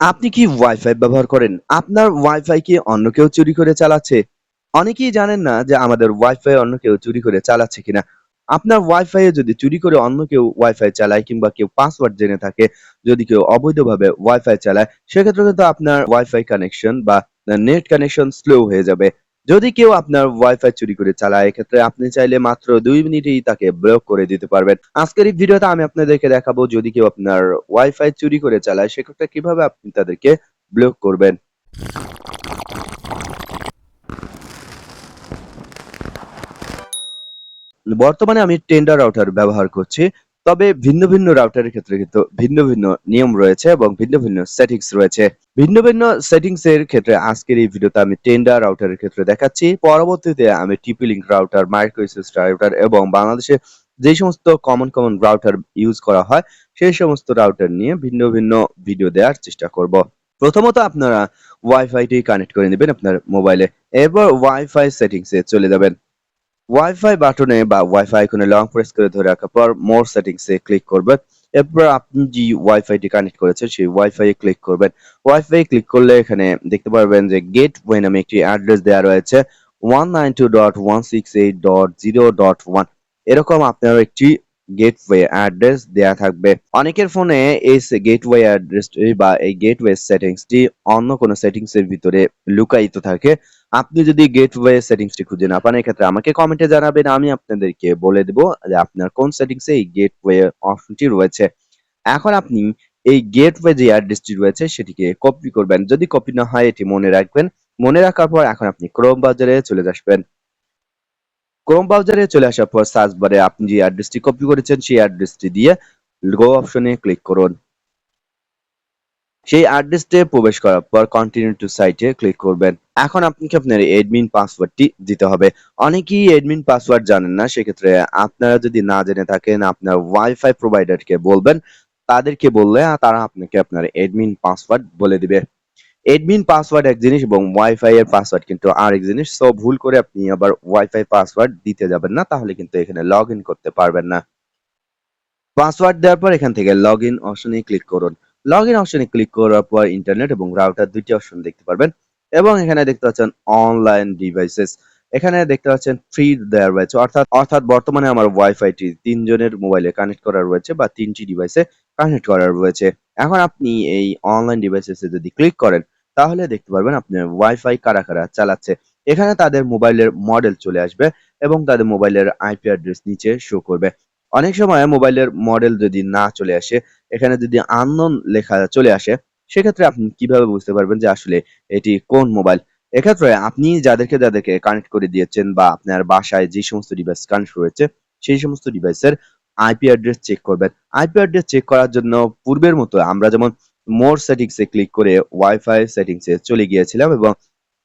আপনি কি ওয়াইফাই ব্যবহার করেন? আপনার ওয়াইফাই কি অন্য কেউ চুরি করে চালাচ্ছে? অনেকেই জানেন না যে আমাদের ওয়াইফাই অন্য কেউ চুরি করে চালাচ্ছে কিনা। আপনার ওয়াইফাই যদি চুরি করে অন্য কেউ ওয়াইফাই চালায় কিংবা কেউ পাসওয়ার্ড জেনে থাকে, যদি কেউ অবৈধভাবে ওয়াইফাই চালায়, সেক্ষেত্রে কিন্তু আপনার ওয়াইফাই কানেকশন বা নেট কানেকশন স্লো হয়ে যাবে। যদি কেউ আপনার ওয়াইফাই চুরি করে চালায়, এক্ষেত্রে আপনি চাইলে মাত্র দুই মিনিটেই তাকে ব্লক করে দিতে পারবেন। আজকের এই ভিডিওতে আমি আপনাদেরকে দেখাবো যদি কেউ আপনার ওয়াইফাই চুরি করে চালায়, সেক্ষেত্রে কীভাবে আপনি তাদেরকে ব্লক করবেন। বর্তমানে আমি টেন্ডার রাউটার ব্যবহার করছি। তবে ভিন্ন, ভিন্ন রাউটারের ক্ষেত্রে কিন্তু ভিন্ন, ভিন্ন নিয়ম রয়েছে এবং ভিন্ন, ভিন্ন সেটিংস রয়েছে। ভিন্ন, ভিন্ন সেটিংস এর ক্ষেত্রে আজকের এই ভিডিওতে আমি টেন্ডার রাউটারের ক্ষেত্রে দেখাচ্ছি। পরবর্তীতে আমি TP-Link রাউটার, মাইক্রোএক্সেস রাউটার এবং বাংলাদেশে যে সমস্ত কমন, কমন রাউটার ইউজ করা হয়, সেই সমস্ত রাউটার নিয়ে ভিন্ন, ভিন্ন ভিডিও দেওয়ার চেষ্টা করব। প্রথমত আপনারা ওয়াইফাইটি কানেক্ট করে নেবেন আপনার মোবাইলে। এরপর ওয়াইফাই সেটিংস এ চলে যাবেন। ওয়াইফাই বাটনে বা ওয়াইফাই আইকনে লং প্রেস করে ধরে রাখার পর মোর সেটিংস এ ক্লিক করবেন। এরপর আপনি যে ওয়াইফাই টি কানেক্ট করেছেন, সেই ওয়াইফাই ক্লিক করবেন। ওয়াইফাই ক্লিক করলে এখানে দেখতে পারবেন যে গেট ওয়ে নামে একটি অ্যাড্রেস দেয়া রয়েছে 192.168.0.1 এরকম আপনার একটি গেটওয়ে অ্যাড্রেস দেয়া থাকবে। অনেকের ফোনে এই গেটওয়ে অ্যাড্রেসটি বা এই গেটওয়ে সেটিংসটি অন্য কোনো সেটিংস এর ভিতরে লুকায়িত থাকে। আপনি যদি গেটওয়ে সেটিংসটি খুঁজে না পান, এক্ষেত্রে আমাকে কমেন্টে জানাবেন। আমি আপনাদেরকে বলে দিব যে আপনার কোন সেটিংস এই গেটওয়ে অপশনটি রয়েছে। এখন আপনি এই গেটওয়ে যে অ্যাড্রেসটি রয়েছে সেটিকে কপি করবেন। যদি কপি না হয় এটি মনে রাখবেন। মনে রাখার পর এখন আপনি ক্রোম ব্রাউজারে চলে আসবেন। ক্রোম ব্রাউজারে চলে আসার পর সার্চ বারে আপনি যে অ্যাড্রেসটি কপি করেছেন, সেই অ্যাড্রেসটি দিয়ে গো অপশনে ক্লিক করুন। সেই অ্যাড্রেসটে প্রবেশ করার পর কন্টিনিউ টু সাইট ক্লিক করবেন। এখন আপনাকে আপনার অ্যাডমিন পাসওয়ার্ডটি দিতে হবে। অনেকেই অ্যাডমিন পাসওয়ার্ড জানেন না। সেক্ষেত্রে আপনারা যদি না জেনে থাকেন, আপনার ওয়াইফাই প্রোভাইডারকে বলবেন। তাদেরকে বললে তারা আপনাকে আপনার অ্যাডমিন পাসওয়ার্ড বলে দিবে। অ্যাডমিন পাসওয়ার্ড এক জিনিস এবং ওয়াইফাই এর পাসওয়ার্ড কিন্তু আরেক জিনিস। সো ভুল করে আপনি আবার ওয়াইফাই পাসওয়ার্ড দিতে যাবেন না। তাহলে কিন্তু এখানে লগইন করতে পারবেন না। পাসওয়ার্ড দেওয়ার পর এখান থেকে লগ ইন অপশনে ক্লিক করুন। লগ ইন অপশনে ক্লিক করার পর ইন্টারনেট এবং রাউটার ২ টি অপশন দেখতে পারবেন এবং এখানে দেখতে পাচ্ছেন অনলাইন ডিভাইসেস। এখানে দেখতে পাচ্ছেন ফ্রি দেওয়া রয়েছে, অর্থাৎ অর্থাৎ বর্তমানে আমার ওয়াইফাইটি ৩ জনের মোবাইলে কানেক্ট করা রয়েছে বা তিনটি ডিভাইসে কানেক্ট করা রয়েছে। এখন আপনি এই অনলাইন ডিভাইসেস যদি ক্লিক করেন তাহলে দেখতে পারবেন আপনার ওয়াইফাই কারা, কারা চালাচ্ছে। এখানে তাদের মোবাইলের মডেল চলে আসবে এবং তাদের মোবাইলের আইপি অ্যাড্রেস নিচে শো করবে। অনেক সময় মোবাইলের মডেল যদি না চলে আসে, এখানে যদি আননোন লেখা চলে আসে, সেক্ষেত্রে আপনি কীভাবে বুঝতে পারবেন যে আসলে এটি কোন মোবাইল? এক্ষেত্রে আপনি যাদেরকে, যাদেরকে কানেক্ট করে দিয়েছেন বা আপনার বাসায় যে সমস্ত ডিভাইস কানেক্ট রয়েছে, সেই সমস্ত ডিভাইসের আইপি অ্যাড্রেস চেক করবেন। আইপি অ্যাড্রেস চেক করার জন্য পূর্বের মতো আমরা যেমন মোর সেটিংস এ ক্লিক করে ওয়াইফাই সেটিংস এ চলে গিয়েছিলাম এবং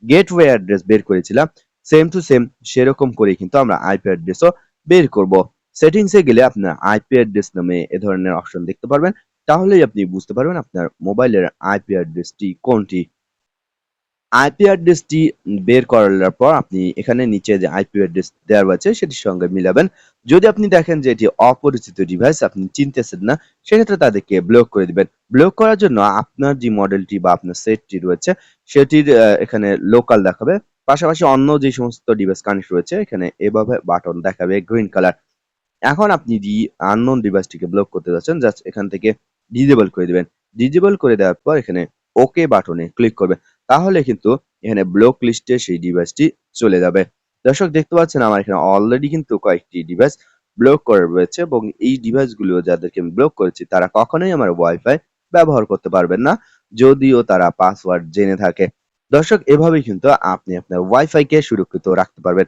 গেটওয়ে অ্যাড্রেস বের করেছিলাম। সেম টু সেম সেরকম করেই কিন্তু আমরা আইপি অ্যাড্রেসও বের করব। সেটিংস এ গেলে আপনার আইপি অ্যাড্রেস নামে এ ধরনের অপশন দেখতে পারবেন। তাহলেই আপনি বুঝতে পারবেন আপনার মোবাইলের আইপি অ্যাড্রেসটি কোনটি। আইপি অ্যাড্রেসটি বের করার পর আপনি এখানে নিচে যে আইপি অ্যাড্রেস দেওয়া রয়েছে সেটির সঙ্গে মিলাবেন। যদি আপনি দেখেন যে এটি অপরিচিত ডিভাইস আপনি চিনতেছেন না, সেক্ষেত্রে তাদেরকে ব্লক করে দিবেন। ব্লক করার জন্য আপনার যে মডেলটি বা আপনার সেটটি রয়েছে সেটির এখানে লোকাল দেখাবে। পাশাপাশি অন্য যে সমস্ত ডিভাইস কানেক্ট রয়েছে এখানে এভাবে বাটন দেখাবে গ্রিন কালার। এখন আপনি যে আননোন ডিভাইসটিকে ব্লক করতে যাচ্ছেন জাস্ট এখান থেকে ডিজেবল করে দিবেন। ডিজেবল করে দেওয়ার পর এখানে ওকে বাটনে ক্লিক করবেন। তাহলে কিন্তু এখানে ব্লক লিস্টে সেই ডিভাইসটি চলে যাবে। দর্শক, দেখতে পাচ্ছেন আমার এখানে অলরেডি কিন্তু কয়েকটি ডিভাইস ব্লক করা রয়েছে এবং এই ডিভাইসগুলো যাদেরকে আমি ব্লক করেছি, তারা কখনোই আমার ওয়াইফাই ব্যবহার করতে পারবেন না। যদিও তারা পাসওয়ার্ড জেনে থাকে। দর্শক, এভাবেই কিন্তু আপনি আপনার ওয়াইফাই কে সুরক্ষিত রাখতে পারবেন।